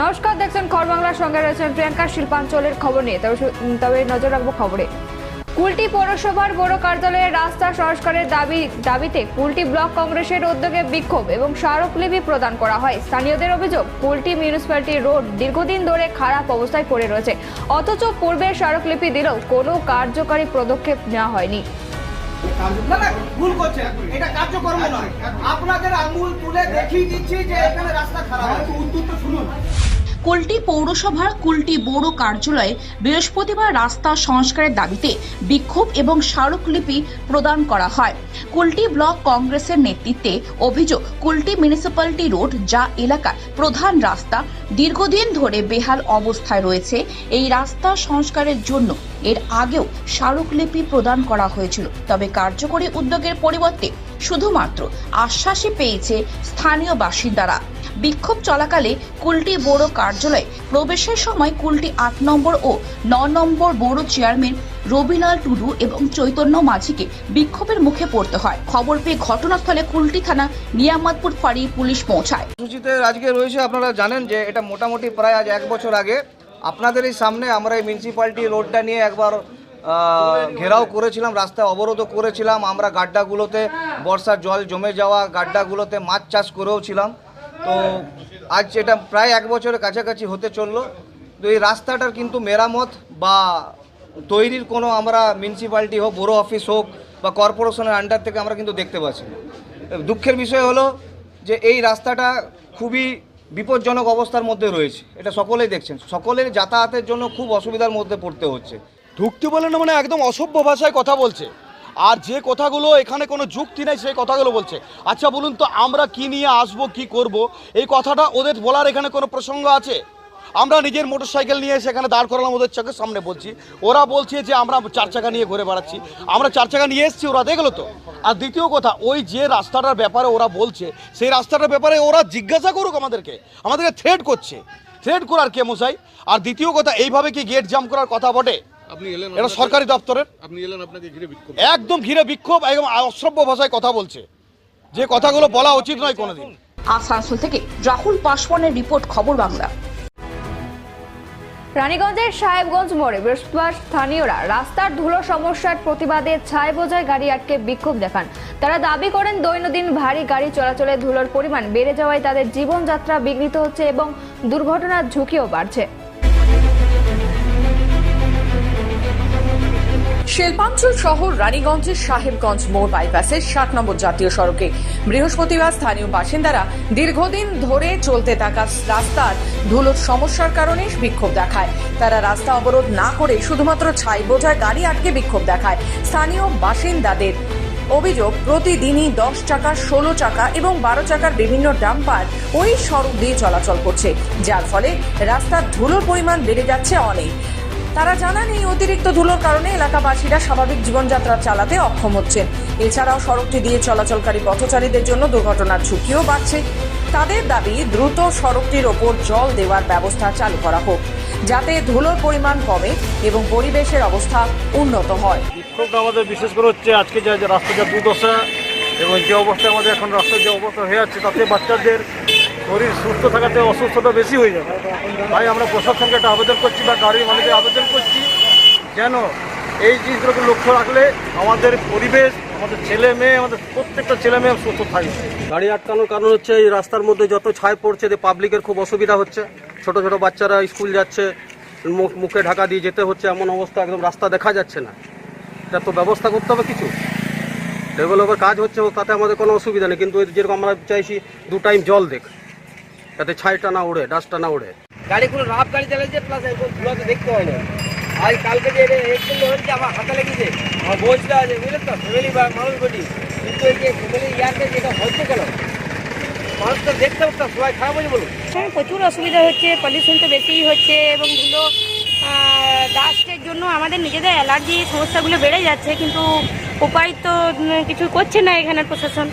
নমস্কার, দেখছেন খবর বাংলার সঙ্গে রয়েছেন প্রিয়াঙ্কা শিল্পাঞ্চলের খবর নিয়ে। তবে তবে নজর রাখব খবরে। কুলটি পৌরসভার বড় কার্যালয়ের রাস্তা সংস্কারের দাবি, দাবিতে কুলটি ব্লক কংগ্রেসের উদ্যোগে বিক্ষোভ এবং স্মারকলিপি প্রদান করা হয়। স্থানীয়দের অভিযোগ, কুলটি মিউনিসিপ্যালিটি রোড দীর্ঘদিন ধরে খারাপ অবস্থায় পড়ে রয়েছে। অথচ পূর্বে স্মারকলিপি দিলেও কোনো কার্যকারী পদক্ষেপ নেওয়া হয়নি। ভুল করছেন এটা নয়। আপনাদের আঙুল তুলে দেখিয়ে দিচ্ছি যে এখানে রাস্তা খারাপ। উদ্যোগ তো শুনুন। কুলটি পৌরসভার কুলটি বড় কার্যালয়ে বৃহস্পতিবার রাস্তা সংস্কারের দাবিতে বিক্ষোভ এবং স্মারকলিপি প্রদান করা হয়। কুলটি ব্লক কংগ্রেসের নেতৃত্বে অভিযোগ, কুলটি মিউনিসিপ্যালিটি রোড যা এলাকার প্রধান রাস্তা, দীর্ঘদিন ধরে বেহাল অবস্থায় রয়েছে। এই রাস্তা সংস্কারের জন্য এর আগেও স্মারকলিপি প্রদান করা হয়েছিল। তবে কার্যকরী উদ্যোগের পরিবর্তে শুধুমাত্র আশ্বাসই পেয়েছে স্থানীয় বাসিন্দারা। বিক্ষোভ চলাকালে কুলটি বড় কার্যালয়ে প্রবেশের সময় কুলটি আট নম্বর ও ন নম্বর বড় চেয়ারম্যান রবিলাল টুডু এবং চৈতন্য মাঝিকে বিক্ষোভের মুখে পড়তে হয়। খবর পেয়ে ঘটনাস্থলে কুলটি থানা নিয়ামতপুর ফাঁড়ি পুলিশ পৌঁছায়। সূচিতে আজকে রয়েছে, আপনারা জানেন যে এটা মোটামুটি প্রায় আজ এক বছর আগে আপনাদের এই সামনে আমরা এই মিউনিসিপ্যালিটি রোডটা নিয়ে একবার ঘেরাও করেছিলাম রাস্তা অবরোধও করেছিলাম। আমরা গাড্ডাগুলোতে বর্ষার জল জমে যাওয়া, গাড্ডাগুলোতে মাছ চাষ করেও ছিলাম। তো আজ এটা প্রায় এক বছরের কাছাকাছি হতে চলল। তো এই রাস্তাটার কিন্তু মেরামত বা তৈরির কোনো আমরা মিউনিসিপ্যালিটি হোক বড় অফিস হোক বা কর্পোরেশনের আন্ডার থেকে আমরা কিন্তু দেখতে পাচ্ছি। দুঃখের বিষয় হলো যে এই রাস্তাটা খুবই বিপজ্জনক অবস্থার মধ্যে রয়েছে। এটা সকলেই দেখছেন। সকলের যাতায়াতের জন্য খুব অসুবিধার মধ্যে পড়তে হচ্ছে। ঢুকতে বলে না মানে একদম অসভ্য ভাষায় কথা বলছে। আর যে কথাগুলো এখানে কোনো যুক্তি নেই সেই কথাগুলো বলছে। আচ্ছা বলুন তো, আমরা কি নিয়ে আসব, কি করব? এই কথাটা ওদের বলার এখানে কোনো প্রসঙ্গ আছে? আমরা নিজের মোটরসাইকেল নিয়ে সেখানে দাঁড় করালাম ওদের চোখের সামনে বলছি। ওরা বলছে যে আমরা চার চাকা নিয়ে ঘুরে বেড়াচ্ছি। আমরা চার চাকা নিয়ে এসেছি, ওরা দেখল তো। আর দ্বিতীয় কথা, ওই যে রাস্তাটার ব্যাপারে ওরা বলছে, সেই রাস্তাটার ব্যাপারে ওরা জিজ্ঞাসা করুক আমাদেরকে। আমাদেরকে থ্রেড করছে। থ্রেড করার কে মশাই? আর দ্বিতীয় কথা, এইভাবে কি গেট জাম করার কথা বটে? এটা সরকারি দপ্তরের। আপনি এলেন আপনাকে ঘিরে বিক্ষোভ একদম ঘিরে বিক্ষোভ একদম অশ্রব্য ভাষায় কথা বলছে। যে কথাগুলো বলা উচিত নয় কোনোদিন। আসানসোল থেকে রাহুল পাসওয়ানের রিপোর্ট খবর বাংলা। রানীগঞ্জের সাহেবগঞ্জ মোড়ে বৃহস্পতিবার স্থানীয়রা রাস্তার ধুলো সমস্যার প্রতিবাদে ছায় বোঝায় গাড়ি আটকে বিক্ষোভ দেখান। তারা দাবি করেন দৈনন্দিন ভারী গাড়ি চলাচলে ধুলোর পরিমাণ বেড়ে যাওয়ায় তাদের জীবনযাত্রা বিঘ্নিত হচ্ছে এবং দুর্ঘটনার ঝুঁকিও বাড়ছে। শিল্পাঞ্চল শহর রানীগঞ্জের সাহেবগঞ্জ মোড় বাইপাসের ষাট নম্বর জাতীয় সড়কে। বৃহস্পতিবার স্থানীয় বাসিন্দারা দীর্ঘদিন ধরে চলতে থাকা রাস্তার ধুলোর সমস্যার কারণে বিক্ষোভ দেখায়। তারা রাস্তা অবরোধ না করে শুধুমাত্র ছাই বোঝায় গাড়ি আটকে বিক্ষোভ দেখায়। স্থানীয় বাসিন্দাদের অভিযোগ, প্রতিদিনই দশ চাকা, ষোলো চাকা এবং বারো চাকার বিভিন্ন ডাম্পার ওই সড়ক দিয়ে চলাচল করছে। যার ফলে রাস্তার ধুলোর পরিমাণ বেড়ে যাচ্ছে অনেক। তারা জানান, এই অতিরিক্ত ধুলোর কারণে এলাকাবাসীরা স্বাভাবিক জীবনযাত্রা চালাতে অক্ষম হচ্ছেন এছাড়াও সড়কটি দিয়ে চলাচলকারী পথচারীদের জন্য দুর্ঘটনার ঝুঁকিও বাড়ছে। তাদের দাবি, দ্রুত সড়কটির ওপর জল দেওয়ার ব্যবস্থা চালু করা হোক, যাতে ধুলোর পরিমাণ কমে এবং পরিবেশের অবস্থা উন্নত হয়। বিক্ষোভটা আমাদের বিশেষ করে হচ্ছে আজকে যে যে যা দুর্দশা এবং যে অবস্থা আমাদের এখন রাস্তার যে অবস্থা হয়ে যাচ্ছে তাতে বাচ্চাদের শরীর সুস্থ থাকাতে অসুস্থতা বেশি হয়ে যাবে। তাই আমরা প্রশাসনকে একটা আবেদন করছি বা গাড়ির মালিকের আবেদন করছি যেন এই জিনিসগুলোকে লক্ষ্য রাখলে আমাদের পরিবেশ, আমাদের ছেলে মেয়ে, আমাদের প্রত্যেকটা ছেলে মেয়ে সুস্থ থাকবে। গাড়ি আটকানোর কারণ হচ্ছে এই রাস্তার মধ্যে যত ছাই পড়ছে যে পাবলিকের খুব অসুবিধা হচ্ছে। ছোট ছোট বাচ্চারা স্কুল যাচ্ছে, মুখ, মুখে ঢাকা দিয়ে যেতে হচ্ছে, এমন অবস্থা একদম রাস্তা দেখা যাচ্ছে না। এটা তো ব্যবস্থা করতে হবে কিছু। ডেভেলপের কাজ হচ্ছে তাতে আমাদের কোনো অসুবিধা নেই, কিন্তু যেরকম আমরা চাইছি, দু টাইম জল দেখ। যাতে ছাইটা না উড়ে ডাস্টটা না উড়ে। গাড়িগুলো রাফ গাড়ি চালাচ্ছে প্লাস একদম ধুলাতে দেখতে হয় না। আজ কালকে যে এক্সিডেন্ট হয়েছে আমার হাতে লেগেছে। আমার বোঝটা আছে বুঝলেন তো? ফ্যামিলি বা মানুষ বলি। কিন্তু এই যে ফ্যামিলি ইয়ারকে যেটা হচ্ছে কেন? মানুষ তো দেখতে পারতাম সবাই খারাপ হয়েছে বলুন হ্যাঁ প্রচুর অসুবিধা হচ্ছে পলিউশন তো বেশিই হচ্ছে এবং ধুলো ডাস্টের জন্য আমাদের নিজেদের অ্যালার্জি সমস্যাগুলো বেড়ে যাচ্ছে কিন্তু উপায় তো কিছু করছে না এখানের প্রশাসন।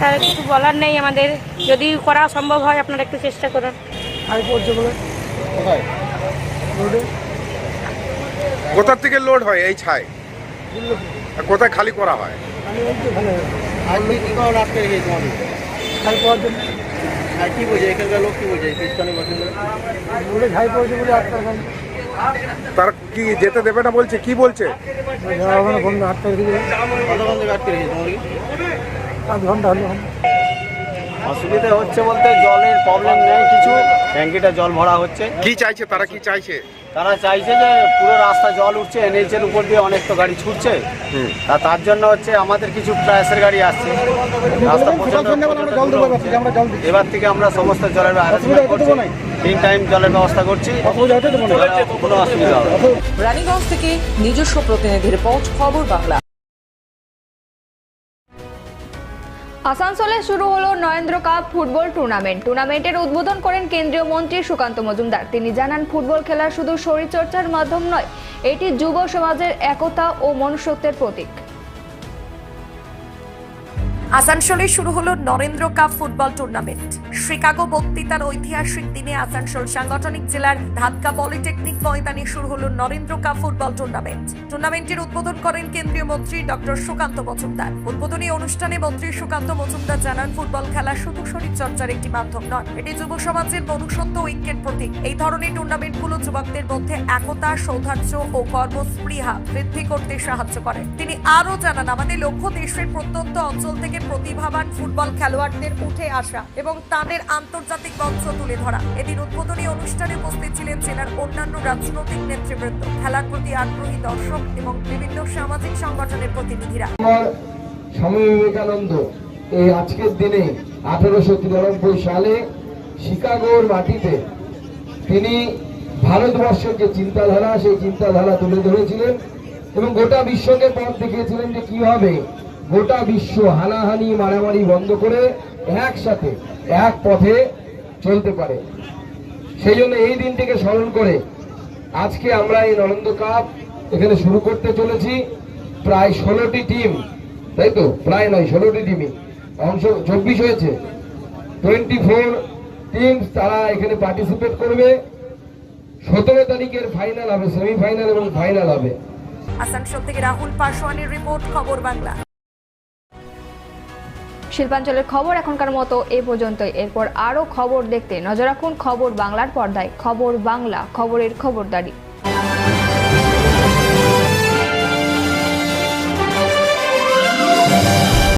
তার কিছু বলার নেই আমাদের। যদি করা সম্ভব হয় আপনারা একটু চেষ্টা করুন। কোথা থেকে লোড হয় এই ছাই? আর কোথায় খালি করা হয়? কি আটকে কি বোঝে স্থানীয় বাসিন্দা তারা কি যেতে দেবে না বলছে? কি বলছে? কতক্ষণ থেকে তোমাকে অসুবিধা হচ্ছে বলতে জলের প্রবলেম নেই কিছু ট্যাঙ্কিটা জল ভরা হচ্ছে। কি চাইছে তারা কি চাইছে? তারা চাইছে যে পুরো রাস্তা জল উঠছে এনএইচের উপর দিয়ে অনেক তো গাড়ি ছুটছে। তা তার জন্য হচ্ছে আমাদের কিছু প্রায়াসের গাড়ি আসছে। রাস্তা এবার থেকে আমরা সমস্ত জলের তিন টাইম জলের ব্যবস্থা করছি। কোনো অসুবিধা হবে না। রানীগঞ্জ থেকে নিজস্ব প্রতিনিধি রিপোর্ট খবর বাংলা। আসানসোলে শুরু হলো নরেন্দ্র কাপ ফুটবল টুর্নামেন্ট। টুর্নামেন্টের উদ্বোধন করেন কেন্দ্রীয় মন্ত্রী সুকান্ত মজুমদার। তিনি জানান, ফুটবল খেলা শুধু শরীরচর্চার মাধ্যম নয়, এটি যুব সমাজের একতা ও মনুষ্যত্বের প্রতীক। আসানসোলে শুরু হলো Narendra cup football tournament. Chicago বক্তৃতার ঐতিহাসিক দিনে আসানসোল সাংগঠনিক জেলার ধাদকা পলিটেকনিক ময়দানে শুরু হলো নরেন্দ্র কাপ ফুটবল টুর্নামেন্ট। টুর্নামেন্টের উদ্বোধন করেন কেন্দ্রীয় মন্ত্রী ডক্টর সুকান্ত মজুমদার। উদ্বোধনী অনুষ্ঠানে মন্ত্রী সুকান্ত মজুমদার জানান, ফুটবল খেলা শুধু শরীর চর্চার একটি মাধ্যম নয়, এটি যুব সমাজের মনুষ্যত্ব ঐক্যের প্রতীক। এই ধরনের টুর্নামেন্টগুলো যুবকদের মধ্যে একতা সৌধার্য ও কর্মস্পৃহা বৃদ্ধি করতে সাহায্য করে। তিনি আরও জানান, আমাদের লক্ষ্য দেশের প্রত্যন্ত অঞ্চল থেকে প্রতিভাবান ফুটবল খেলোয়াড়দের উঠে আসা এবং তাদের আন্তর্জাতিক মঞ্চ তুলে ধরা। এদিন উদ্বোধনী অনুষ্ঠানে উপস্থিত ছিলেন জেলার অন্যান্য রাজনৈতিক নেতৃবৃন্দ, খেলার প্রতি আগ্রহী দর্শক এবং বিভিন্ন সামাজিক সংগঠনের প্রতিনিধিরা। স্বামী বিবেকানন্দ এই আজকের দিনে আঠারোশো তিরানব্বই সালে শিকাগোর মাটিতে তিনি ভারতবর্ষের যে চিন্তাধারা, সেই চিন্তাধারা তুলে ধরেছিলেন এবং গোটা বিশ্বকে পথ দেখিয়েছিলেন যে কীভাবে গোটা বিশ্ব হানাহানি মারামারি বন্ধ করে একসাথে, এক পথে চলতে পারে। সেই জন্য এই দিনটিকে স্মরণ করে আজকে আমরা এই নরেন্দ্র কাপ এখানে শুরু করতে চলেছি। প্রায় ষোলোটি টিম, তাই তো? প্রায় নয়, ষোলোটি টিমই। অংশ চব্বিশ হয়েছে। টোয়েন্টি ফোর টিম তারা এখানে পার্টিসিপেট করবে। সতেরো তারিখের ফাইনাল হবে, সেমিফাইনাল এবং ফাইনাল হবে। আসানসোল থেকে রাহুল পাশওয়ানের রিপোর্ট, খবর বাংলা। শিল্পাঞ্চলের খবর এখনকার মতো এ পর্যন্তই। এরপর আরও খবর দেখতে নজর রাখুন খবর বাংলার পর্দায়। খবর বাংলা, খবরের খবরদারি।